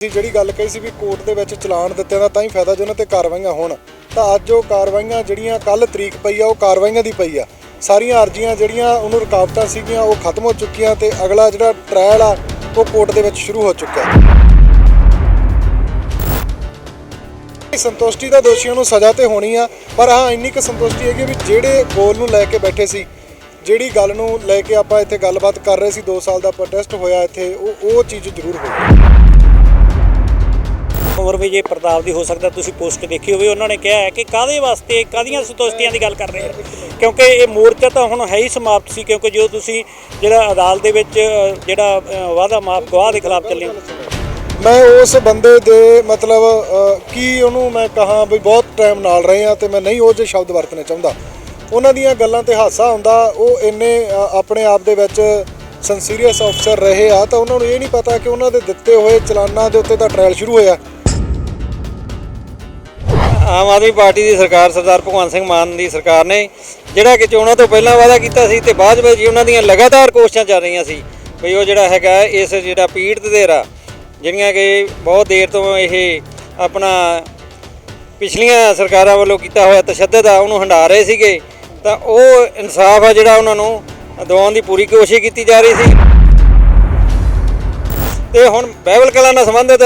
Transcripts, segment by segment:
ਅਸੀਂ ਜਿਹੜੀ ਗੱਲ ਕਹੀ ਸੀ ਵੀ ਕੋਰਟ ਦੇ ਵਿੱਚ ਚਲਾਨ ਦਿੱਤੇ ਦਾ ਤਾਂ ਹੀ ਫਾਇਦਾ ਜੇ ਉਹਨਾਂ ਤੇ ਕਾਰਵਾਈਆਂ ਹੋਣ, ਤਾਂ ਅੱਜ ਉਹ ਕਾਰਵਾਈਆਂ ਜਿਹੜੀਆਂ ਕੱਲ ਤਰੀਕ ਪਈ ਆ, ਉਹ ਕਾਰਵਾਈਆਂ ਦੀ ਪਈ ਆ। ਸਾਰੀਆਂ ਅਰਜ਼ੀਆਂ ਜਿਹੜੀਆਂ ਉਹਨੂੰ ਰੁਕਾਵਟਾਂ ਸੀਗੀਆਂ, ਉਹ ਖਤਮ ਹੋ ਚੁੱਕੀਆਂ ਤੇ ਅਗਲਾ ਜਿਹੜਾ ਟ੍ਰਾਇਲ ਆ, ਉਹ ਕੋਰਟ ਦੇ ਵਿੱਚ ਸ਼ੁਰੂ ਹੋ ਚੁੱਕਾ ਹੈ ਸੰਤੁਸ਼ਟੀ ਦਾ ਦੋਸ਼ੀਆਂ ਨੂੰ ਸਜ਼ਾ ਤੇ ਹੋਣੀ ਆ, ਪਰ ਹਾਂ, ਇੰਨੀ ਕੁ ਸੰਤੁਸ਼ਟੀ ਹੈਗੀ ਵੀ ਜਿਹੜੇ ਗੋਲ ਨੂੰ ਲੈ ਕੇ ਬੈਠੇ ਸੀ, ਜਿਹੜੀ ਗੱਲ ਨੂੰ ਲੈ ਕੇ ਆਪਾਂ ਇੱਥੇ ਗੱਲਬਾਤ ਕਰ ਰਹੇ ਸੀ 2 ਸਾਲ ਦਾ ਪ੍ਰੋਟੈਸਟ ਹੋਇਆ ਇੱਥੇ, ਉਹ ਉਹ ਚੀਜ਼ ਜ਼ਰੂਰ ਹੋਈ ਉਮਰ ਵੀ ਜੇ ਪ੍ਰਤਾਪ ਦੀ ਹੋ ਸਕਦਾ, ਤੁਸੀਂ ਪੋਸਟ ਦੇਖੀ ਹੋਵੇ, ਉਹਨਾਂ ਨੇ ਕਿਹਾ ਹੈ ਕਿ ਕਾਦੇ ਵਾਸਤੇ ਕਾਦੀਆਂ ਸੰਤੁਸ਼ਟੀਆਂ ਦੀ ਗੱਲ ਕਰ ਰਹੇ ਆ ਕਿਉਂਕਿ ਇਹ ਮੋਰਚਾ ਤਾਂ ਹੁਣ ਹੈ ਹੀ ਸਮਾਪਤ ਸੀ, ਕਿਉਂਕਿ ਜੋ ਤੁਸੀਂ ਜਿਹੜਾ ਅਦਾਲਤ ਦੇ ਵਿੱਚ ਜਿਹੜਾ ਵਾਅਦਾ ਮਾਫ ਗਵਾਹ ਦੇ ਖਿਲਾਫ ਚੱਲੇ ਮੈਂ ਉਸ ਬੰਦੇ ਦੇ ਮਤਲਬ ਕੀ ਉਹਨੂੰ ਮੈਂ ਕਹਾਂ ਵੀ ਬਹੁਤ ਟਾਈਮ ਨਾਲ ਰਹੇ ਆ ਤੇ ਮੈਂ ਨਹੀਂ ਉਹ ਜਿਹੇ ਸ਼ਬਦ ਵਰਤਣੇ ਚਾਹੁੰਦਾ। ਉਹਨਾਂ ਦੀਆਂ ਗੱਲਾਂ ਤੇ ਹਾਸਾ ਹੁੰਦਾ, ਉਹ ਇੰਨੇ ਆਪਣੇ ਆਪ ਦੇ ਵਿੱਚ ਸੰਸੀਰੀਅਸ ਅਫਸਰ ਰਹੇ ਆ, ਤਾਂ ਉਹਨਾਂ ਨੂੰ ਇਹ ਨਹੀਂ ਪਤਾ ਕਿ ਉਹਨਾਂ ਦੇ ਦਿੱਤੇ ਹੋਏ ਚਲਾਨਾਂ ਦੇ ਉੱਤੇ ਤਾਂ ਟ੍ਰਾਇਲ ਸ਼ੁਰੂ ਹੋਇਆ। ਆਮ ਆਦਮੀ ਪਾਰਟੀ ਦੀ ਸਰਕਾਰ ਸਰਦਾਰ ਭਗਵੰਤ ਸਿੰਘ ਮਾਨ ਦੀ ਸਰਕਾਰ ਨੇ, ਜਿਹੜਾ ਕਿ ਚੋਣਾਂ ਤੋਂ ਪਹਿਲਾਂ ਵਾਅਦਾ ਕੀਤਾ ਸੀ ਤੇ ਬਾਅਦ ਵਿੱਚ ਉਹਨਾਂ ਦੀਆਂ ਲਗਾਤਾਰ ਕੋਸ਼ਿਸ਼ਾਂ ਚੱਲ ਰਹੀਆਂ ਸੀ ਵੀ ਉਹ ਜਿਹੜਾ ਹੈਗਾ ਇਸ ਜਿਹੜਾ ਪੀੜਤ ਦੇਰਾ ਜਿਹੜੀਆਂ ਕਿ ਬਹੁਤ ਦੇਰ ਤੋਂ ਇਹ ਆਪਣਾ ਪਿਛਲੀਆਂ ਸਰਕਾਰਾਂ ਵੱਲੋਂ ਕੀਤਾ ਹੋਇਆ ਤਸ਼ੱਦਦ ਆ, ਉਹਨੂੰ ਹੰਡਾ ਰਹੇ ਸੀਗੇ, ਤਾਂ ਉਹ ਇਨਸਾਫ ਆ ਜਿਹੜਾ ਉਹਨਾਂ ਨੂੰ ਦਿਵਾਉਣ ਦੀ ਪੂਰੀ ਕੋਸ਼ਿਸ਼ ਕੀਤੀ ਜਾ ਰਹੀ ਸੀ। ਤੇ ਹੁਣ ਬਹਿਬਲ ਕਲਾ ਨਾਲ ਸੰਬੰਧਿਤ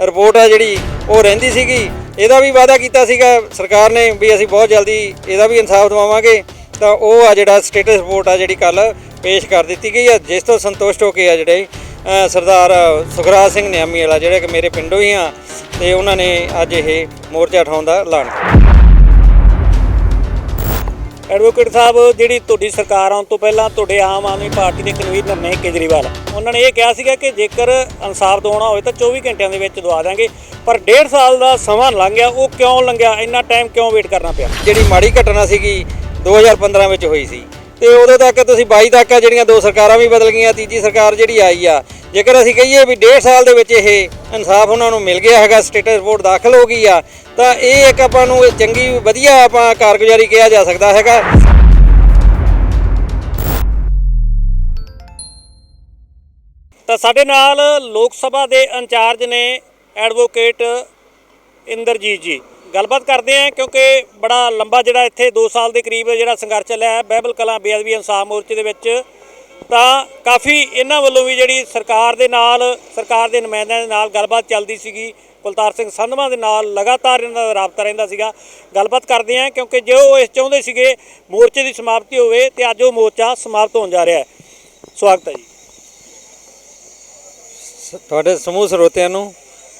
ਰਿਪੋਰਟ ਆ ਜਿਹੜੀ, ਉਹ ਰਹਿੰਦੀ ਸੀਗੀ। ਇਹਦਾ ਵੀ ਵਾਅਦਾ ਕੀਤਾ ਸੀਗਾ ਸਰਕਾਰ ਨੇ ਵੀ ਅਸੀਂ ਬਹੁਤ ਜਲਦੀ ਇਹਦਾ ਵੀ ਇਨਸਾਫ ਦਿਵਾਵਾਂਗੇ। ਤਾਂ ਉਹ ਆ ਜਿਹੜਾ ਸਟੇਟਸ ਰਿਪੋਰਟ ਆ ਜਿਹੜੀ ਕੱਲ ਪੇਸ਼ ਕਰ ਦਿੱਤੀ ਗਈ ਆ, ਜਿਸ ਤੋਂ ਸੰਤੁਸ਼ਟ ਹੋ ਕੇ ਆ ਜਿਹੜੇ ਸਰਦਾਰ ਸੁਖਰਾਜ ਸਿੰਘ ਨਿਆਮੀ ਵਾਲਾ, ਜਿਹੜੇ ਕਿ ਮੇਰੇ ਪਿੰਡੋਂ ਹੀ ਆ, ਤੇ ਉਹਨਾਂ ਨੇ ਅੱਜ ਇਹ ਮੋਰਚਾ ਉਠਾਉਣ ਦਾ ਐਲਾਨ ਕੀਤਾ। ਐਡਵੋਕੇਟ ਸਾਹਿਬ, ਜਿਹੜੀ ਤੁਹਾਡੀ ਸਰਕਾਰ ਆਉਣ ਤੋਂ ਪਹਿਲਾਂ ਤੁਹਾਡੇ ਆਮ ਆਦਮੀ ਪਾਰਟੀ ਦੇ ਕਨਵੀਨਰ ਨੇ ਕੇਜਰੀਵਾਲ ਉਹਨਾਂ ਨੇ ਇਹ ਕਿਹਾ ਸੀਗਾ ਕਿ ਜੇਕਰ ਇਨਸਾਫ ਦਿਵਾਉਣਾ ਹੋਵੇ ਤਾਂ 24 ਘੰਟਿਆਂ ਦੇ ਵਿੱਚ ਦਵਾ ਦਾਂਗੇ ਪਰ ਡੇਢ ਸਾਲ ਦਾ ਸਮਾਂ ਲੰਘ ਗਿਆ, ਉਹ ਕਿਉਂ ਲੰਘਿਆ? ਇੰਨਾ ਟਾਈਮ ਕਿਉਂ ਵੇਟ ਕਰਨਾ ਪਿਆ? ਜਿਹੜੀ ਮਾੜੀ ਘਟਨਾ ਸੀਗੀ 2015 ਵਿੱਚ ਹੋਈ ਸੀ। ਤੇ ਉਦੋਂ ਤੱਕ ਤੁਸੀਂ 22 ਤੱਕ ਆ ਜਿਹੜੀਆਂ ਦੋ ਸਰਕਾਰਾਂ ਵੀ ਬਦਲ ਗਈਆਂ, ਤੀਜੀ ਸਰਕਾਰ ਜਿਹੜੀ ਆਈ ਆ, ਜੇਕਰ ਅਸੀਂ ਕਹੀਏ ਵੀ ਡੇਢ ਸਾਲ ਦੇ ਵਿੱਚ ਇਹ ਇਨਸਾਫ ਉਹਨਾਂ ਨੂੰ ਮਿਲ ਗਿਆ ਹੈਗਾ ਸਟੇਟਸ ਰਿਪੋਰਟ ਦਾਖਲ ਹੋ ਗਈ ਆ, ਤਾਂ ਇਹ ਇੱਕ ਆਪਾਂ ਨੂੰ ਚੰਗੀ, ਵਧੀਆ ਆਪਾਂ ਕਾਰਗੁਜ਼ਾਰੀ ਕਿਹਾ ਜਾ ਸਕਦਾ ਹੈਗਾ। ਤਾਂ ਸਾਡੇ ਨਾਲ ਲੋਕ ਸਭਾ ਦੇ ਇੰਚਾਰਜ ਨੇ ਐਡਵੋਕੇਟ ਇੰਦਰਜੀਤ ਜੀ। ਗੱਲਬਾਤ ਕਰਦੇ ਆ ਕਿਉਂਕਿ ਬੜਾ ਲੰਬਾ ਜਿਹੜਾ ਇੱਥੇ 2 ਸਾਲ ਦੇ ਕਰੀਬ ਜਿਹੜਾ ਸੰਘਰਸ਼ ਚੱਲਿਆ ਬਹਿਬਲ ਕਲਾਂ ਬੇਅਦਬੀ ਇਨਸਾਫ ਮੋਰਚੇ ਦੇ ਵਿੱਚ। ਤਾਂ ਕਾਫੀ ਇਹਨਾਂ ਵੱਲੋਂ ਵੀ ਜਿਹੜੀ ਸਰਕਾਰ ਦੇ ਨਾਲ, ਸਰਕਾਰ ਦੇ ਨੁਮਾਇੰਦਿਆਂ ਦੇ ਨਾਲ ਗੱਲਬਾਤ ਚੱਲਦੀ ਸੀਗੀ। ਕੁਲਤਾਰ ਸਿੰਘ ਸੰਧਵਾ ਦੇ ਨਾਲ ਲਗਾਤਾਰ ਇਹਨਾਂ ਦਾ ਰਾਬਤਾ ਰਹਿੰਦਾ ਸੀਗਾ। ਗੱਲਬਾਤ ਕਰਦੇ ਆ ਕਿਉਂਕਿ ਜੇ ਉਹ ਇਸ ਚਾਹੁੰਦੇ ਸੀਗੇ ਮੋਰਚੇ ਦੀ ਸਮਾਪਤੀ ਹੋਵੇ ਤੇ ਅੱਜ ਉਹ ਮੋਰਚਾ ਸਮਾਪਤ ਹੋਣ ਜਾ ਰਿਹਾ ਹੈ। ਸਵਾਗਤ ਹੈ ਜੀ। ਤੁਹਾਡੇ ਸਮੂਹ ਸਰੋਤਿਆਂ ਨੂੰ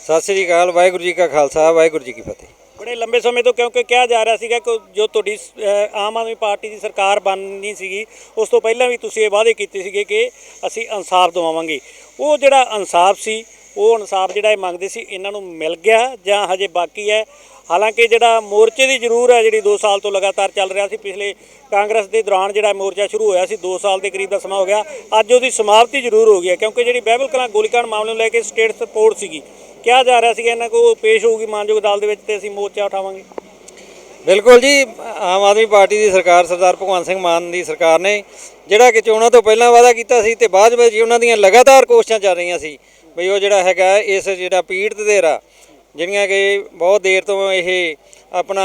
ਸਤਿ ਸ੍ਰੀ ਅਕਾਲ ਵਾਹਿਗੁਰੂ ਜੀ ਕਾ ਖਾਲਸਾ ਵਾਹਿਗੁਰੂ ਜੀ ਕੀ ਫਤਿਹ। ਬੜੇ ਲੰਬੇ ਸਮੇਂ ਤੋਂ ਕਿਉਂਕਿ ਕਿਹਾ ਜਾ ਰਿਹਾ ਸੀਗਾ ਕਿ ਜੋ ਤੁਹਾਡੀ ਅਹ, ਆਮ ਆਦਮੀ ਪਾਰਟੀ ਦੀ ਸਰਕਾਰ ਬਣਨੀ ਸੀਗੀ ਉਸ ਤੋਂ ਪਹਿਲਾਂ ਵੀ ਤੁਸੀਂ ਇਹ ਵਾਅਦੇ ਕੀਤੇ ਸੀਗੇ ਕਿ ਅਸੀਂ ਇਨਸਾਫ ਦਿਵਾਵਾਂਗੇ। ਉਹ ਜਿਹੜਾ ਇਨਸਾਫ ਸੀ ਉਹ ਇਨਸਾਫ ਜਿਹੜਾ ਇਹ ਮੰਗਦੇ ਸੀ ਇਹਨਾਂ ਨੂੰ ਮਿਲ ਗਿਆ ਜਾਂ ਹਜੇ ਬਾਕੀ ਹੈ। ਹਾਲਾਂਕਿ ਜਿਹੜਾ ਮੋਰਚੇ ਦੀ ਜ਼ਰੂਰ ਹੈ, ਜਿਹੜੀ 2 ਸਾਲ ਤੋਂ ਲਗਾਤਾਰ ਚੱਲ ਰਿਹਾ ਸੀ, ਪਿਛਲੇ ਕਾਂਗਰਸ ਦੇ ਦੌਰਾਨ ਜਿਹੜਾ ਮੋਰਚਾ ਸ਼ੁਰੂ ਹੋਇਆ ਸੀ 2 ਸਾਲ ਦੇ ਕਰੀਬ ਦਾ ਸਮਾਂ ਹੋ ਗਿਆ। ਅੱਜ ਉਹਦੀ ਸਮਾਪਤੀ ਜ਼ਰੂਰ ਹੋ ਗਈ ਹੈ, ਕਿਉਂਕਿ ਜਿਹੜੀ ਬਹਿਬਲ ਕਲਾਂ ਗੋਲੀਕਾਂਡ ਮਾਮਲੇ ਨੂੰ ਲੈ ਕੇ ਸਟੇਟ ਸਪੋਰਟ ਸੀਗੀ। ਕਿਹਾ ਜਾ ਰਿਹਾ ਸੀਗਾ, ਇਹਨਾਂ ਕੋਲ ਪੇਸ਼ ਹੋਊਗੀ ਮਾਨਯੋਗ ਅਦਾਲਤ ਦੇ ਵਿੱਚ ਤੇ ਅਸੀਂ ਮੋਰਚਾ ਉਠਾਵਾਂਗੇ। ਬਿਲਕੁਲ ਜੀ, ਆਮ ਆਦਮੀ ਪਾਰਟੀ ਦੀ ਸਰਕਾਰ, ਸਰਦਾਰ ਭਗਵੰਤ ਸਿੰਘ ਮਾਨ ਦੀ ਸਰਕਾਰ ਨੇ ਜਿਹੜਾ ਕਿ ਚੋਣਾਂ ਤੋਂ ਪਹਿਲਾਂ ਵਾਅਦਾ ਕੀਤਾ ਸੀ ਤੇ ਬਾਅਦ ਵਿੱਚ ਉਹਨਾਂ ਦੀਆਂ ਲਗਾਤਾਰ ਕੋਸ਼ਿਸ਼ਾਂ ਚੱਲ ਰਹੀਆਂ ਸੀ। ਵੀ ਉਹ ਜਿਹੜਾ ਹੈਗਾ, ਇਸ ਜਿਹੜਾ ਪੀੜਤ ਦੇਰਾ ਜਿਹੜੀਆਂ ਕਿ ਬਹੁਤ ਦੇਰ ਤੋਂ ਇਹ ਆਪਣਾ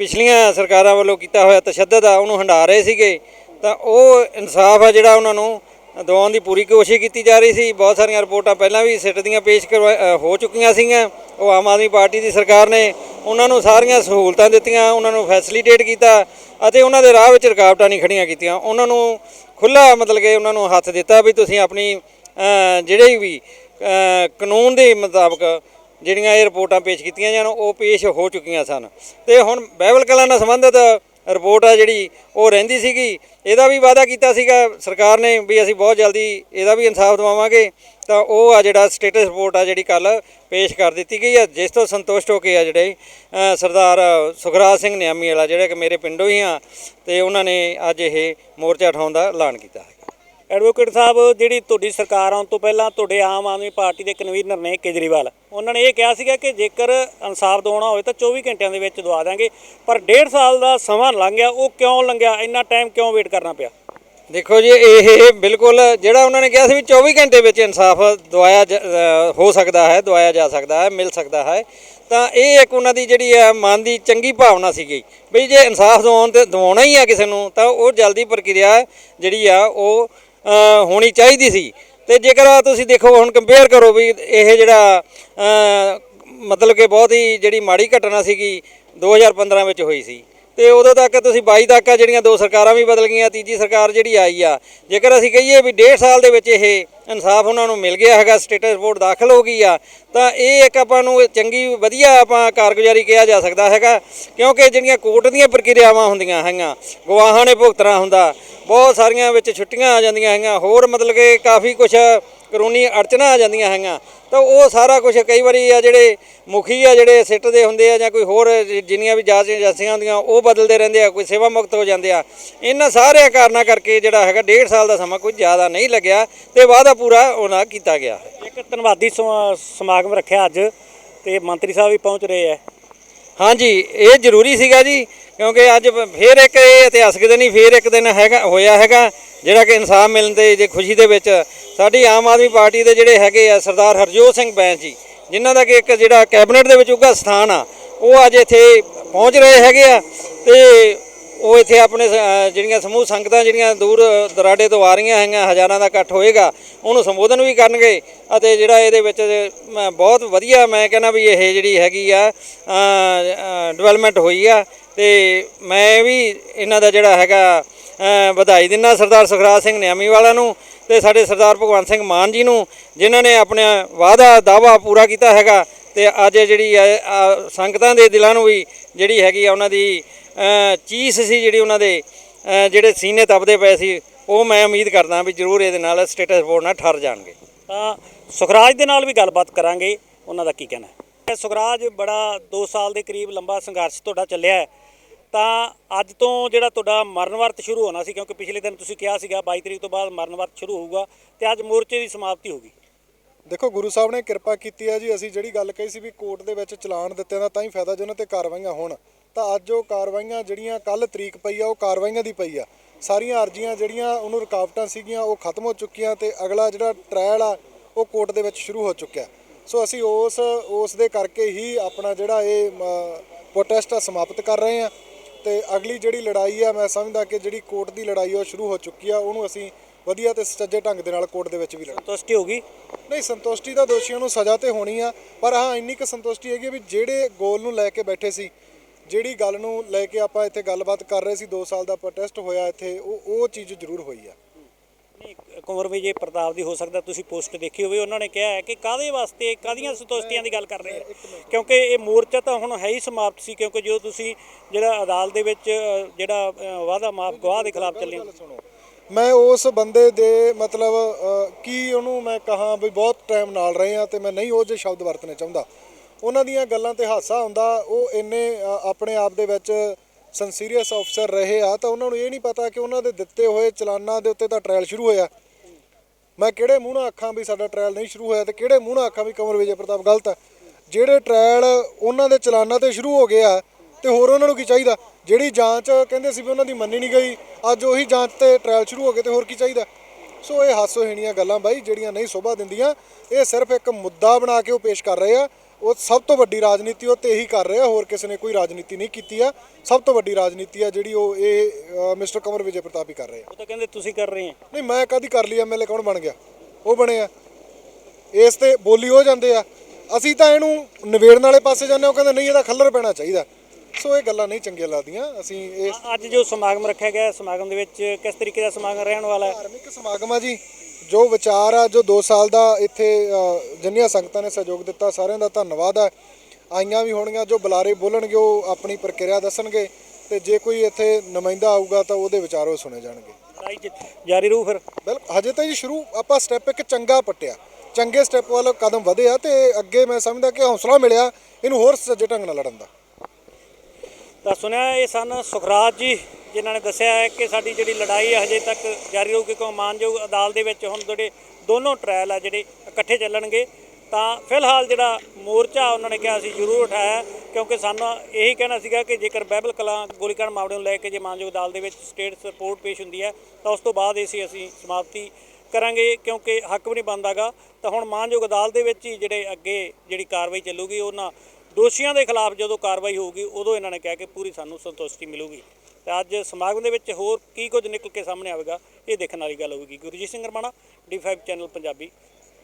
ਪਿਛਲੀਆਂ ਸਰਕਾਰਾਂ ਵੱਲੋਂ ਕੀਤਾ ਹੋਇਆ ਤਸ਼ੱਦਦ ਆ, ਉਹਨੂੰ ਹੰਡਾ ਰਹੇ ਸੀਗੇ, ਤਾਂ ਉਹ ਇਨਸਾਫ ਆ ਜਿਹੜਾ ਉਹਨਾਂ ਨੂੰ ਦਿਵਾਉਣ ਦੀ ਪੂਰੀ ਕੋਸ਼ਿਸ਼ ਕੀਤੀ ਜਾ ਰਹੀ ਸੀ। ਬਹੁਤ ਸਾਰੀਆਂ ਰਿਪੋਰਟਾਂ ਪਹਿਲਾਂ ਵੀ ਸਿੱਟ ਦੀਆਂ ਪੇਸ਼ ਕਰਵਾ ਹੋ ਚੁੱਕੀਆਂ ਸੀਗੀਆਂ। ਉਹ ਆਮ ਆਦਮੀ ਪਾਰਟੀ ਦੀ ਸਰਕਾਰ ਨੇ ਉਹਨਾਂ ਨੂੰ ਸਾਰੀਆਂ ਸਹੂਲਤਾਂ ਦਿੱਤੀਆਂ, ਉਹਨਾਂ ਨੂੰ ਫੈਸਿਲੀਟੇਟ ਕੀਤਾ ਅਤੇ ਉਹਨਾਂ ਦੇ ਰਾਹ ਵਿੱਚ ਰੁਕਾਵਟਾਂ ਨਹੀਂ ਖੜੀਆਂ ਕੀਤੀਆਂ। ਉਹਨਾਂ ਨੂੰ ਖੁੱਲਾ ਮਤਲਬ ਕਿ ਉਹਨਾਂ ਨੂੰ ਹੱਥ ਦਿੱਤਾ ਵੀ ਤੁਸੀਂ ਆਪਣੀ ਜਿਹੜੇ ਵੀ ਕਾਨੂੰਨ ਦੇ ਮੁਤਾਬਕ ਜਿਹੜੀਆਂ ਇਹ ਰਿਪੋਰਟਾਂ ਪੇਸ਼ ਕੀਤੀਆਂ ਜਾਣ, ਉਹ ਪੇਸ਼ ਹੋ ਚੁੱਕੀਆਂ ਸਨ। ਤੇ ਹੁਣ ਬਾਈਬਲ ਕਲਾ ਨਾਲ ਸੰਬੰਧਿਤ ਰਿਪੋਰਟ ਆ ਜਿਹੜੀ, ਉਹ ਰਹਿੰਦੀ ਸੀਗੀ। ਇਹਦਾ ਵੀ ਵਾਅਦਾ ਕੀਤਾ ਸੀਗਾ ਸਰਕਾਰ ਨੇ ਵੀ ਅਸੀਂ ਬਹੁਤ ਜਲਦੀ ਇਹਦਾ ਵੀ ਇਨਸਾਫ ਦਿਵਾਵਾਂਗੇ। ਤਾਂ ਉਹ ਆ ਜਿਹੜਾ ਸਟੇਟਸ ਰਿਪੋਰਟ ਆ ਜਿਹੜੀ ਕੱਲ ਪੇਸ਼ ਕਰ ਦਿੱਤੀ ਗਈ ਆ, ਜਿਸ ਤੋਂ ਸੰਤੁਸ਼ਟ ਹੋ ਕੇ ਆ ਜਿਹੜੇ ਸਰਦਾਰ ਸੁਖਰਾਜ ਸਿੰਘ ਨਿਆਮੀ ਵਾਲਾ, ਜਿਹੜੇ ਕਿ ਮੇਰੇ ਪਿੰਡੋਂ ਹੀ ਆ, ਤੇ ਉਹਨਾਂ ਨੇ ਅੱਜ ਇਹ ਮੋਰਚਾ ਉਠਾਉਣ ਦਾ ਐਲਾਨ ਕੀਤਾ ਹੈ। ਐਡਵੋਕੇਟ ਸਾਹਿਬ, ਜਿਹੜੀ ਤੁਹਾਡੀ ਸਰਕਾਰ ਆਉਣ ਤੋਂ ਪਹਿਲਾਂ ਤੁਹਾਡੇ ਆਮ ਆਦਮੀ ਪਾਰਟੀ ਦੇ ਕਨਵੀਨਰ ਨੇ ਕੇਜਰੀਵਾਲ, ਉਹਨਾਂ ਨੇ ਇਹ ਕਿਹਾ ਸੀਗਾ ਕਿ ਜੇਕਰ ਇਨਸਾਫ ਦਿਵਾਉਣਾ ਹੋਵੇ ਤਾਂ 24 ਘੰਟਿਆਂ ਦੇ ਵਿੱਚ ਦਵਾ ਦਾਂਗੇ ਪਰ ਡੇਢ ਸਾਲ ਦਾ ਸਮਾਂ ਲੰਘ ਗਿਆ, ਉਹ ਕਿਉਂ ਲੰਘਿਆ, ਇੰਨਾ ਟਾਈਮ ਕਿਉਂ ਵੇਟ ਕਰਨਾ ਪਿਆ? ਦੇਖੋ ਜੀ, ਇਹ ਬਿਲਕੁਲ ਜਿਹੜਾ ਉਹਨਾਂ ਨੇ ਕਿਹਾ ਸੀ ਵੀ 24 ਘੰਟੇ ਵਿੱਚ ਇਨਸਾਫ ਦਵਾਇਆ ਜ- ਹੋ ਸਕਦਾ ਹੈ, ਦਵਾਇਆ ਜਾ ਸਕਦਾ ਹੈ, ਮਿਲ ਸਕਦਾ ਹੈ, ਤਾਂ ਇਹ ਇੱਕ ਉਹਨਾਂ ਦੀ ਜਿਹੜੀ ਹੈ, ਮਨ ਦੀ ਚੰਗੀ ਭਾਵਨਾ ਸੀਗੀ ਵੀ ਜੇ ਇਨਸਾਫ ਦਿਵਾਉਣ ਤੇ, ਦਵਾਉਣਾ ਹੀ ਆ ਕਿਸੇ ਨੂੰ, ਤਾਂ ਉਹ ਜਲਦੀ ਪ੍ਰਕਿਰਿਆ ਜਿਹੜੀ ਆ, ਉਹ ਹੋਣੀ ਚਾਹੀਦੀ ਸੀ। ਤੇ ਜੇਕਰ ਤੁਸੀਂ ਦੇਖੋ, ਹੁਣ ਕੰਪੇਅਰ ਕਰੋ ਵੀ ਇਹ ਜਿਹੜਾ ਮਤਲਬ ਕਿ ਬਹੁਤ ਹੀ ਜਿਹੜੀ ਮਾੜੀ ਘਟਨਾ ਸੀਗੀ 2015 ਵਿੱਚ ਹੋਈ ਸੀ। ਤੇ ਉਦੋਂ ਤੱਕ ਤੁਸੀਂ 22 ਤੱਕ ਆ ਜਿਹੜੀਆਂ ਦੋ ਸਰਕਾਰਾਂ ਵੀ ਬਦਲ ਗਈਆਂ, ਤੀਜੀ ਸਰਕਾਰ ਜਿਹੜੀ ਆਈ ਆ। ਜੇਕਰ ਅਸੀਂ ਕਹੀਏ ਵੀ ਡੇਢ ਸਾਲ ਦੇ ਵਿੱਚ ਇਹ ਇਨਸਾਫ ਉਹਨਾਂ ਨੂੰ ਮਿਲ ਗਿਆ ਹੈਗਾ ਸਟੇਟਸ ਰਿਪੋਰਟ ਦਾਖਲ ਹੋ ਗਈ ਆ। ਤਾਂ ਇਹ ਇੱਕ ਆਪਾਂ ਨੂੰ ਚੰਗੀ, ਵਧੀਆ ਆਪਾਂ ਕਾਰਗੁਜ਼ਾਰੀ ਕਿਹਾ ਜਾ ਸਕਦਾ ਹੈਗਾ, ਕਿਉਂਕਿ ਜਿਹੜੀਆਂ ਕੋਰਟ ਦੀਆਂ ਪ੍ਰਕਿਰਿਆਵਾਂ ਹੁੰਦੀਆਂ ਹੈਗੀਆਂ, ਗਵਾਹਾਂ ਨੇ ਭੁਗਤਣਾ ਹੁੰਦਾ, ਬਹੁਤ ਸਾਰੀਆਂ ਵਿੱਚ ਛੁੱਟੀਆਂ ਆ ਜਾਂਦੀਆਂ ਹੈਗੀਆਂ, ਹੋਰ ਮਤਲਬ ਕਿ ਕਾਫੀ ਕੁਝ ਕਾਨੂੰਨੀ ਅੜਚਣਾ ਆ ਜਾਂਦੀਆਂ ਹੈਗੀਆਂ। ਤਾਂ ਉਹ ਸਾਰਾ ਕੁਝ ਕਈ ਵਾਰੀ ਆ ਜਿਹੜੇ ਮੁਖੀ ਆ, ਜਿਹੜੇ ਸਿੱਟ ਦੇ ਹੁੰਦੇ ਆ ਜਾਂ ਕੋਈ ਹੋਰ ਜਿੰਨੀਆਂ ਵੀ ਜਾਂਚ ਏਜੰਸੀਆਂ ਹੁੰਦੀਆਂ, ਉਹ ਬਦਲਦੇ ਰਹਿੰਦੇ ਆ, ਕੋਈ ਸੇਵਾ ਮੁਕਤ ਹੋ ਜਾਂਦੇ ਆ। ਇਹਨਾਂ ਸਾਰਿਆਂ ਕਾਰਨਾਂ ਕਰਕੇ ਜਿਹੜਾ ਹੈਗਾ, ਡੇਢ ਸਾਲ ਦਾ ਸਮਾਂ ਕੋਈ ਜ਼ਿਆਦਾ ਨਹੀਂ ਲੱਗਿਆ, ਤੇ ਵਾਅਦਾ ਪੂਰਾ ਉਹਨਾਂ ਕੀਤਾ ਗਿਆ। ਇੱਕ ਧੰਨਵਾਦੀ ਸਮਾ- ਸਮਾਗਮ ਰੱਖਿਆ ਅੱਜ ਤੇ ਮੰਤਰੀ ਸਾਹਿਬ ਵੀ ਪਹੁੰਚ ਰਹੇ ਆ ਹਾਂਜੀ ਇਹ ਜ਼ਰੂਰੀ ਸੀਗਾ ਜੀ ਕਿਉਂਕਿ ਅੱਜ ਫੇਰ ਇੱਕ ਇਹ ਇਤਿਹਾਸਕ ਦਿਨ ਹੀ ਫੇਰ ਇੱਕ ਦਿਨ ਹੈਗਾ ਹੋਇਆ ਹੈਗਾ ਜਿਹੜਾ ਕਿ ਇਨਸਾਫ ਮਿਲਣ ਦੇ ਜੇ ਖੁਸ਼ੀ ਦੇ ਵਿੱਚ ਸਾਡੀ ਆਮ ਆਦਮੀ ਪਾਰਟੀ ਦੇ ਜਿਹੜੇ ਹੈਗੇ ਆ ਸਰਦਾਰ ਹਰਜੋਤ ਸਿੰਘ ਬੈਂਸ ਜੀ ਜਿਨ੍ਹਾਂ ਦਾ ਕਿ ਇੱਕ ਜਿਹੜਾ ਕੈਬਨਿਟ ਦੇ ਵਿੱਚ ਉੱਘਾ ਸਥਾਨ ਆ ਉਹ ਅੱਜ ਇੱਥੇ ਪਹੁੰਚ ਰਹੇ ਹੈਗੇ ਆ ਤੇ ਉਹ ਇੱਥੇ ਆਪਣੇ ਸ- ਜਿਹੜੀਆਂ ਸਮੂਹ ਸੰਗਤਾਂ ਜਿਹੜੀਆਂ ਦੂਰ ਦਰਾਡੇ ਤੋਂ ਆ ਰਹੀਆਂ ਹੈਗੀਆਂ ਹਜ਼ਾਰਾਂ ਦਾ ਇਕੱਠ ਹੋਏਗਾ ਉਹਨੂੰ ਸੰਬੋਧਨ ਵੀ ਕਰਨਗੇ ਅਤੇ ਜਿਹੜਾ ਇਹਦੇ ਵਿੱਚ ਮੈਂ ਬਹੁਤ ਵਧੀਆ ਮੈਂ ਕਹਿੰਦਾ ਵੀ ਇਹ ਜਿਹੜੀ ਹੈਗੀ ਆ ਡਿਵੈਲਪਮੈਂਟ ਹੋਈ ਆ ਤੇ ਮੈਂ ਵੀ ਇਹਨਾਂ ਦਾ ਜਿਹੜਾ ਹੈਗਾ ਅ, ਵਧਾਈ ਦਿੰਦਾ ਸਰਦਾਰ ਸੁਖਰਾਜ ਸਿੰਘ ਨਿਆਮੀ ਵਾਲਾ ਨੂੰ ਤੇ ਸਾਡੇ ਸਰਦਾਰ ਭਗਵੰਤ ਸਿੰਘ ਮਾਨ ਜੀ ਨੂੰ ਜਿਨ੍ਹਾਂ ਨੇ ਆਪਣਾ ਵਾਅਦਾ ਦਾਵਾ ਪੂਰਾ ਕੀਤਾ ਹੈਗਾ ਤੇ ਅੱਜ ਜਿਹੜੀ ਆ, ਆ, ਸੰਗਤਾਂ ਦੇ ਦਿਲਾਂ ਨੂੰ ਵੀ ਜਿਹੜੀ ਹੈਗੀ ਆ ਉਹਨਾਂ ਦੀ ਚੀਸ ਸੀ ਜਿਹੜੀ ਉਹਨਾਂ ਦੇ ਜਿਹੜੇ ਸੀਨੇ ਤਪਦੇ ਪਏ ਸੀ, ਉਹ ਮੈਂ ਉਮੀਦ ਕਰਦਾ ਵੀ ਜ਼ਰੂਰ ਇਹਦੇ ਨਾਲ ਸਟੇਟਸ ਬੋਰਡ ਨਾਲ ਠਰ ਜਾਣਗੇ। ਤਾਂ ਸੁਖਰਾਜ ਦੇ ਨਾਲ ਵੀ ਗੱਲਬਾਤ ਕਰਾਂਗੇ, ਉਹਨਾਂ ਦਾ ਕੀ ਕਹਿਣਾ ਹੈ? ਸੁਖਰਾਜ ਬੜਾ 2 ਸਾਲ ਦੇ ਕਰੀਬ ਲੰਬਾ ਸੰਘਰਸ਼ ਤੁਹਾਡਾ ਚੱਲਿਆ ਹੈ। ਤਾਂ ਅੱਜ ਤੋਂ ਜਿਹੜਾ ਤੁਹਾਡਾ ਮਰਨ ਵਰਤ ਸ਼ੁਰੂ ਹੋਣਾ ਸੀ, ਕਿਉਂਕਿ ਪਿਛਲੇ ਦਿਨ ਤੁਸੀਂ ਕਿਹਾ ਸੀਗਾ 22 ਤਰੀਕ ਤੋਂ ਬਾਅਦ ਮਰਨ ਵਰਤ ਸ਼ੁਰੂ ਹੋਊਗਾ, ਤੇ ਅੱਜ ਮੋਰਚੇ ਦੀ ਸਮਾਪਤੀ ਹੋ ਗਈ। ਦੇਖੋ, ਗੁਰੂ ਸਾਹਿਬ ਨੇ ਕਿਰਪਾ ਕੀਤੀ ਹੈ ਜੀ, ਅਸੀਂ ਜਿਹੜੀ ਗੱਲ ਕਹੀ ਸੀ ਵੀ ਕੋਰਟ ਦੇ ਵਿੱਚ ਚਲਾਨ ਦਿੱਤਿਆਂ ਦਾ ਤਾਂ ਹੀ ਫਾਇਦਾ, ਜਿਹਨਾਂ ਤੇ ਕਾਰਵਾਈਆਂ ਹੋਣ। ਤਾਂ ਅੱਜ ਉਹ ਕਾਰਵਾਈਆਂ ਜਿਹੜੀਆਂ ਕੱਲ ਤਰੀਕ ਪਈ ਆ ਉਹ ਕਾਰਵਾਈਆਂ ਦੀ ਪਈ ਆ। ਸਾਰੀਆਂ ਅਰਜ਼ੀਆਂ ਜਿਹੜੀਆਂ ਉਹਨੂੰ ਰੁਕਾਵਟਾਂ ਸੀਗੀਆਂ ਉਹ ਖਤਮ ਹੋ ਚੁੱਕੀਆਂ ਤੇ ਅਗਲਾ ਜਿਹੜਾ ਟ੍ਰਾਇਲ ਆ ਉਹ ਕੋਰਟ ਦੇ ਵਿੱਚ ਸ਼ੁਰੂ ਹੋ ਚੁੱਕਿਆ। ਸੋ ਅਸੀਂ ਉਸ ਉਸ ਦੇ ਕਰਕੇ ਹੀ ਆਪਣਾ ਜਿਹੜਾ ਇਹ ਪ੍ਰੋਟੈਸਟ ਆ ਸਮਾਪਤ ਕਰ ਰਹੇ ਆ ਤੇ ਅਗਲੀ ਜਿਹੜੀ ਲੜਾਈ ਆ ਮੈਂ ਸਮਝਦਾ ਕਿ ਜਿਹੜੀ ਕੋਰਟ ਦੀ ਲੜਾਈ ਉਹ ਸ਼ੁਰੂ ਹੋ ਚੁੱਕੀ ਆ। ਉਹਨੂੰ ਅਸੀਂ ਵਧੀਆ ਤੇ ਸੁਚੱਜੇ ਢੰਗ ਦੇ ਨਾਲ ਕੋਰਟ ਦੇ ਵਿੱਚ ਵੀ ਲੜਾਂਗੇ। ਸੰਤੁਸ਼ਟੀ ਹੋ ਗਈ? ਨਹੀਂ ਸੰਤੁਸ਼ਟੀ ਤਾਂ ਦੋਸ਼ੀਆਂ ਨੂੰ ਸਜ਼ਾ ਤੇ ਹੋਣੀ ਆ ਪਰ ਹਾਂ ਇੰਨੀ ਕੁ ਸੰਤੁਸ਼ਟੀ ਹੈਗੀ ਵੀ ਜਿਹੜੇ ਗੋਲ ਨੂੰ ਲੈ ਕੇ ਬੈਠੇ ਸੀ ਜਿਹੜੀ ਗੱਲ ਨੂੰ ਲੈ ਕੇ ਆਪਾਂ ਇੱਥੇ ਗੱਲਬਾਤ ਕਰ ਰਹੇ ਸੀ 2 ਸਾਲ ਦਾ ਪ੍ਰੋਟੈਸਟ ਹੋਇਆ ਇੱਥੇ ਉਹ ਉਹ ਚੀਜ਼ ਜ਼ਰੂਰ ਹੋਈ ਆ। ਨਹੀਂ ਕੁੰਵਰ ਵਿਜੇ ਪ੍ਰਤਾਪ ਦੀ ਹੋ ਸਕਦਾ ਤੁਸੀਂ ਪੋਸਟ ਦੇਖੀ ਹੋਵੇ ਉਹਨਾਂ ਨੇ ਕਿਹਾ ਹੈ ਕਿ ਕਾਦੇ ਵਾਸਤੇ ਕਾਦੀਆਂ ਸੰਤੁਸ਼ਟੀਆਂ ਦੀ ਗੱਲ ਕਰ ਰਹੇ ਆ? ਕਿਉਂਕਿ ਇਹ ਮੋਰਚਾ ਤਾਂ ਹੁਣ ਹੈ ਹੀ ਸਮਾਪਤ ਸੀ ਕਿਉਂਕਿ ਜੋ ਤੁਸੀਂ ਜਿਹੜਾ ਅਦਾਲਤ ਦੇ ਵਿੱਚ ਜਿਹੜਾ ਵਾਅਦਾ ਮਾਫ ਗਵਾਹ ਦੇ ਖਿਲਾਫ ਚੱਲੇ ਮੈਂ ਉਸ ਬੰਦੇ ਦੇ ਮਤਲਬ ਕੀ ਉਹਨੂੰ ਮੈਂ ਕਹਾਂ ਵੀ ਬਹੁਤ ਟਾਈਮ ਨਾਲ ਰਹੇ ਆ ਤੇ ਮੈਂ ਨਹੀਂ ਉਹ ਜਿਹੇ ਸ਼ਬਦ ਵਰਤਣੇ ਚਾਹੁੰਦਾ। ਉਹਨਾਂ ਦੀਆਂ ਗੱਲਾਂ ਤੇ ਹਾਸਾ ਹੁੰਦਾ, ਉਹ ਇੰਨੇ ਆਪਣੇ ਆਪ ਦੇ ਵਿੱਚ ਸੰਸੀਰੀਅਸ ਅਫਸਰ ਰਹੇ ਆ, ਤਾਂ ਉਹਨਾਂ ਨੂੰ ਇਹ ਨਹੀਂ ਪਤਾ ਕਿ ਉਹਨਾਂ ਦੇ ਦਿੱਤੇ ਹੋਏ ਚਲਾਨਾਂ ਦੇ ਉੱਤੇ ਤਾਂ ਟ੍ਰਾਇਲ ਸ਼ੁਰੂ ਹੋਇਆ। ਮੈਂ ਕਿਹੜੇ ਮੂੰਹ ਨਾਲ ਆਖਾਂ ਵੀ ਸਾਡਾ ਟ੍ਰਾਇਲ ਨਹੀਂ ਸ਼ੁਰੂ ਹੋਇਆ ਤੇ ਕਿਹੜੇ ਮੂੰਹ ਨਾਲ ਆਖਾਂ ਵੀ ਕਮਰ ਵਿਜੇ ਪ੍ਰਤਾਪ ਗਲਤ ਹੈ ਜਿਹੜੇ ਟ੍ਰਾਇਲ ਉਹਨਾਂ ਦੇ ਚਲਾਨਾਂ ਤੇ ਸ਼ੁਰੂ ਹੋ ਗਏ ਆ, ਤੇ ਹੋਰ ਉਹਨਾਂ ਨੂੰ ਕੀ ਚਾਹੀਦਾ? ਜਿਹੜੀ ਜਾਂਚ ਕਹਿੰਦੇ ਸੀ ਵੀ ਉਹਨਾਂ ਦੀ ਮੰਨੀ ਨਹੀਂ ਗਈ, ਅੱਜ ਉਹੀ ਜਾਂਚ ਤੇ ਟ੍ਰਾਇਲ ਸ਼ੁਰੂ ਹੋ ਗਏ ਤੇ ਹੋਰ ਕੀ ਚਾਹੀਦਾ? ਸੋ ਇਹ ਹਾਸੋਹੀਣੀਆਂ ਗੱਲਾਂ ਬਾਈ, ਜਿਹੜੀਆਂ ਨਹੀਂ ਸ਼ੋਭਾ ਦਿੰਦੀਆਂ, ਇਹ ਸਿਰਫ ਇੱਕ ਮੁੱਦਾ ਬਣਾ ਕੇ ਉਹ ਪੇਸ਼ ਕਰ ਰਹੇ ਆ। ਉਹ ਸਭ ਤੋਂ ਵੱਡੀ ਰਾਜਨੀਤੀ ਉਹ ਤੇ ਹੀ ਕਰ ਰਹੇ ਹੋਰ ਕਿਸੇ ਨੇ ਕੋਈ ਰਾਜਨੀਤੀ ਨਹੀਂ ਕੀਤੀ ਆ। ਸਭ ਤੋਂ ਵੱਡੀ ਰਾਜਨੀਤੀ ਆ ਜਿਹੜੀ ਉਹ ਇਹ ਮਿਸਟਰ ਕਮਰ ਵਿਜੇ ਪ੍ਰਤਾਪ ਹੀ ਕਰ ਰਹੇ ਆ। ਉਹ ਤਾਂ ਕਹਿੰਦੇ ਤੁਸੀਂ ਕਰ ਰਹੇ ਆ। ਨਹੀਂ ਮੈਂ ਕਦੀ ਕਰ ਲਈ ਐਮਐਲਏ ਕੌਣ ਬਣ ਗਿਆ? ਉਹ ਬਣੇ ਆ। ਇਸ ਤੇ ਬੋਲੀ ਹੋ ਜਾਂਦੇ ਆ। ਅਸੀਂ ਤਾਂ ਇਹਨੂੰ ਨਿਵੇੜਨ ਵਾਲੇ ਪਾਸੇ ਜਾਂਦੇ ਉਹ ਕਹਿੰਦੇ ਨਹੀਂ ਇਹਦਾ ਖੱਲਰ ਪੈਣਾ ਚਾਹੀਦਾ। ਸੋ ਇਹ ਗੱਲਾਂ ਨਹੀਂ ਚੰਗੀਆਂ ਲੱਗਦੀਆਂ। ਅਸੀਂ ਇਹ ਅੱਜ ਜੋ ਸਮਾਗਮ ਰੱਖਿਆ ਗਿਆ ਸਮਾਗਮ ਦੇ ਵਿੱਚ ਕਿਸ ਤਰੀਕੇ ਦਾ ਸਮਾਗਮ ਰਹਿਣ ਵਾਲਾ ਹੈ? ਧਾਰਮਿਕ ਸਮਾਗਮ ਆ ਜੀ। ਜੋ ਵਿਚਾਰ ਆ ਜੋ 2 ਸਾਲ ਦਾ ਇੱਥੇ ਜਿੰਨੀਆਂ ਸੰਗਤਾਂ ਨੇ ਸਹਿਯੋਗ ਦਿੱਤਾ ਸਾਰਿਆਂ ਦਾ ਧੰਨਵਾਦ ਆ। ਆਈਆਂ ਵੀ ਹੋਣਗੀਆਂ ਜੋ ਬੁਲਾਰੇ ਬੋਲਣਗੇ ਉਹ ਆਪਣੀ ਪ੍ਰਕਿਰਿਆ ਦੱਸਣਗੇ। ਤੇ ਜੇ ਕੋਈ ਇੱਥੇ ਨੁਮਾਇੰਦਾ ਆਊਗਾ ਤਾਂ ਉਹਦੇ ਵਿਚਾਰ ਉਹ ਸੁਣੇ ਜਾਣਗੇ। ਜਾਰੀ ਰਹੂ ਫਿਰ? ਬਿਲਕੁਲ ਹਜੇ ਤਾਂ ਜੀ ਸ਼ੁਰੂ ਆਪਾਂ ਸਟੈਪ ਇੱਕ ਚੰਗਾ ਪੱਟਿਆ। ਚੰਗੇ ਸਟੈਪ ਵੱਲ ਕਦਮ ਵਧੇ ਆ ਤੇ ਅੱਗੇ ਮੈਂ ਸਮਝਦਾ ਕਿ ਹੌਸਲਾ ਮਿਲਿਆ ਇਹਨੂੰ ਹੋਰ ਸੱਜੇ ਢੰਗ ਨਾਲ ਲੜਨ ਦਾ। ਤਾਂ ਸੁਣਿਆ ਇਹ ਸਨ ਸੁਖਰਾਜ ਜੀ, ਜਿਨ੍ਹਾਂ ਨੇ ਦੱਸਿਆ ਹੈ ਕਿ ਸਾਡੀ ਜਿਹੜੀ ਲੜਾਈ ਹੈ ਹਜੇ ਤੱਕ ਜਾਰੀ ਰਹੂਗੀ ਕਿਉਂ ਮਾਨਯੋਗ ਅਦਾਲਤ ਦੇ ਵਿੱਚ ਹੁਣ ਜਿਹੜੇ ਦੋਨੋਂ ਟ੍ਰਾਇਲ ਆ ਜਿਹੜੇ ਇਕੱਠੇ ਚੱਲਣਗੇ, ਤਾਂ ਫਿਲਹਾਲ ਜਿਹੜਾ ਮੋਰਚਾ ਉਹਨਾਂ ਨੇ ਕਿਹਾ ਅਸੀਂ ਜ਼ਰੂਰ ਉਠਾਇਆ ਕਿਉਂਕਿ ਸਾਨੂੰ ਇਹੀ ਕਹਿਣਾ ਸੀਗਾ ਕਿ ਜੇਕਰ ਬਾਈਬਲ ਕਲਾਂ ਗੋਲੀਕਾਂਡ ਮਾਮਲੇ ਨੂੰ ਲੈ ਕੇ ਜੇ ਮਾਨਯੋਗ ਅਦਾਲਤ ਦੇ ਵਿੱਚ ਸਟੇਟ ਸਪੋਰਟ ਪੇਸ਼ ਹੁੰਦੀ ਹੈ, ਤਾਂ ਉਸ ਤੋਂ ਬਾਅਦ ਇਸੇ ਅਸੀਂ ਸਮਾਪਤੀ ਕਰਾਂਗੇ, ਕਿਉਂਕਿ ਹੱਕ ਵੀ ਨਹੀਂ ਬਣਦਾਗਾ ਤਾਂ ਹੁਣ ਮਾਨਯੋਗ ਅਦਾਲਤ ਦੇ ਵਿੱਚ ਹੀ ਜਿਹੜੇ ਅੱਗੇ ਜਿਹੜੀ ਕਾਰਵਾਈ ਚੱਲੂਗੀ, ਉਹਨਾਂ ਦੋਸ਼ੀਆਂ ਦੇ ਖਿਲਾਫ ਜਦੋਂ ਕਾਰਵਾਈ ਹੋਊਗੀ, ਉਦੋਂ ਇਹਨਾਂ ਨੇ ਕਿਹਾ ਕਿ ਪੂਰੀ ਸਾਨੂੰ ਸੰਤੁਸ਼ਟੀ ਮਿਲੂਗੀ। ਤੇ ਅੱਜ ਸਮਾਗਮ ਦੇ ਵਿੱਚ ਹੋਰ ਕੀ ਕੁਝ ਨਿਕਲ ਕੇ ਸਾਹਮਣੇ ਆਵੇਗਾ, ਇਹ ਦੇਖਣ ਵਾਲੀ ਗੱਲ ਹੋਵੇਗੀ Gurjeet Singh Ramana D five channel Punjabi.